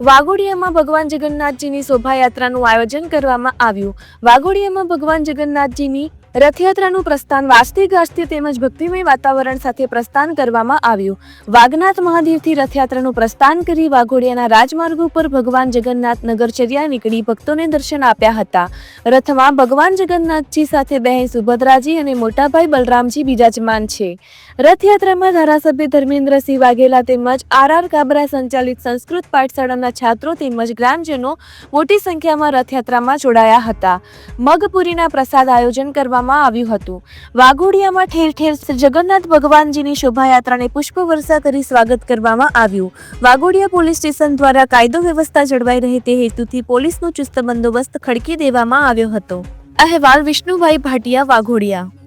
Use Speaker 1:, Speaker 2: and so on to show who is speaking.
Speaker 1: વાઘોડિયામાં ભગવાન જગન્નાથજીની શોભાયાત્રાનું આયોજન કરવામાં આવ્યું. વાઘોડિયામાં ભગવાન જગન્નાથજીની રથયાત્રાનું પ્રસ્થાન વાસ્તી ગાસ્તી તેમજ ભક્તિમય વાતાવરણ સાથે પ્રસ્થાન કરવામાં આવ્યું. વાઘનાથ મહાદેવથી રથયાત્રાનું પ્રસ્થાન કરી વાઘોડિયાના રાજમાર્ગ ઉપર ભગવાન જગન્નાથ નગરચર્યા નીકળી ભક્તોને દર્શન આપ્યા હતા. રથમાં ભગવાન જગન્નાથજી સાથે બહેન સુભદ્રાજી અને મોટાભાઈ બલરામજી બિરાજમાન છે. રથયાત્રામાં ધારાસભ્ય ધર્મેન્દ્રસિંહ વાઘેલા તેમજ આર આર કાબરા સંચાલિત સંસ્કૃત પાઠશાળાના છાત્રો તેમજ ગ્રામજનો મોટી સંખ્યામાં રથયાત્રામાં જોડાયા હતા. મગપુરીના પ્રસાદ આયોજન કરવામાં આવ્યું હતું. વાઘોડિયામાં ઠેર ઠેર જગન્નાથ ભગવાનજીની શોભાયાત્રાને પુષ્પવર્ષા કરી સ્વાગત કરવામાં આવ્યું. વાઘોડિયા પોલીસ સ્ટેશન દ્વારા કાયદો વ્યવસ્થા જળવાઈ રહે તે હેતુથી પોલીસનો ચુસ્ત બંદોબસ્ત ખડકી દેવામાં આવ્યો હતો. અહેવાલ વિષ્ણુભાઈ ભાટિયા, વાઘોડિયા.